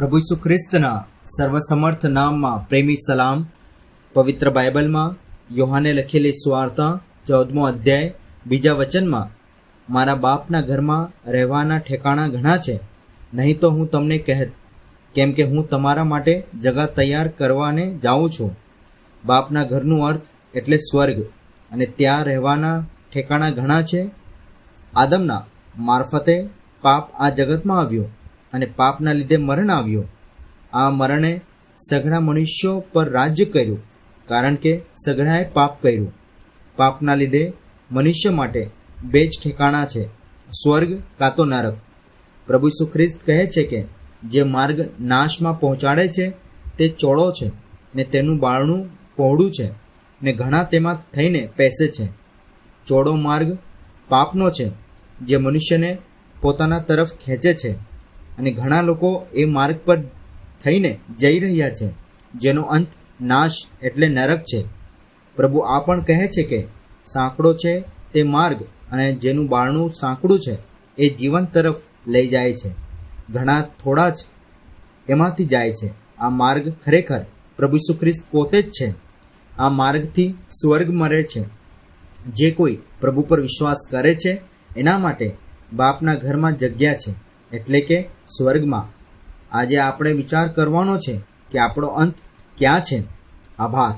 પ્રભુ ઈસુ ખ્રિસ્તના સર્વસમર્થ નામમાં પ્રેમી સલામ, પવિત્ર બાઇબલમાં યોહાને લખેલી સ્વાર્તા, ચૌદમો અધ્યાય, બીજા વચનમાં, મારા બાપના ઘરમાં રહેવાના ઠેકાણા ઘણા છે, નહીં તો હું તમને કહેત, કેમ કે હું તમારા માટે જગા તૈયાર કરવાને જાઉં છું. બાપના ઘરનું અર્થ એટલે સ્વર્ગ, અને ત્યાં રહેવાના ઠેકાણા ઘણા છે. આદમના મારફતે પાપ આ જગતમાં આવ્યો. અને પાપના લીધે મરણ આવ્યું. આ મરણે સઘળા મનુષ્યો પર રાજ્ય કર્યું, કારણ કે સઘળાએ પાપ કર્યું. પાપના લીધે મનુષ્ય માટે બે જ ઠેકાણા છે, સ્વર્ગ કાં તો નરક. પ્રભુ સુખ્રિસ્ત કહે છે કે, જે માર્ગ નાશમાં પહોંચાડે છે, તે ચોળો છે, ને તેનું બાળણું પહોળું છે, ને ઘણા તેમાં થઈને પેસે છે. ચોળો માર્ગ પાપનો છે, જે મનુષ્યને પોતાના તરફ ખેંચે છે. અને ઘણા લોકો એ માર્ગ પર થઈને જઈ રહ્યા છે, જેનો અંત નાશ એટલે નરક છે. પ્રભુ આ પણ કહે છે કે, સાંકડો છે તે માર્ગ અને જેનું બારણું સાંકડું છે એ જીવન તરફ લઈ જાય છે. ઘણા થોડા જ એમાંથી જાય છે. આ માર્ગ ખરેખર પ્રભુ ઈસુ ખ્રિસ્ત પોતે જ છે. આ માર્ગથી સ્વર્ગ મરે છે. જે કોઈ પ્રભુ પર વિશ્વાસ કરે છે, એના માટે બાપના ઘરમાં જગ્યા છે. એટલે કે સ્વર્ગમાં. આજે આપણે વિચાર કરવાનો છે કે આપણો અંત ક્યાં છે? આભાર.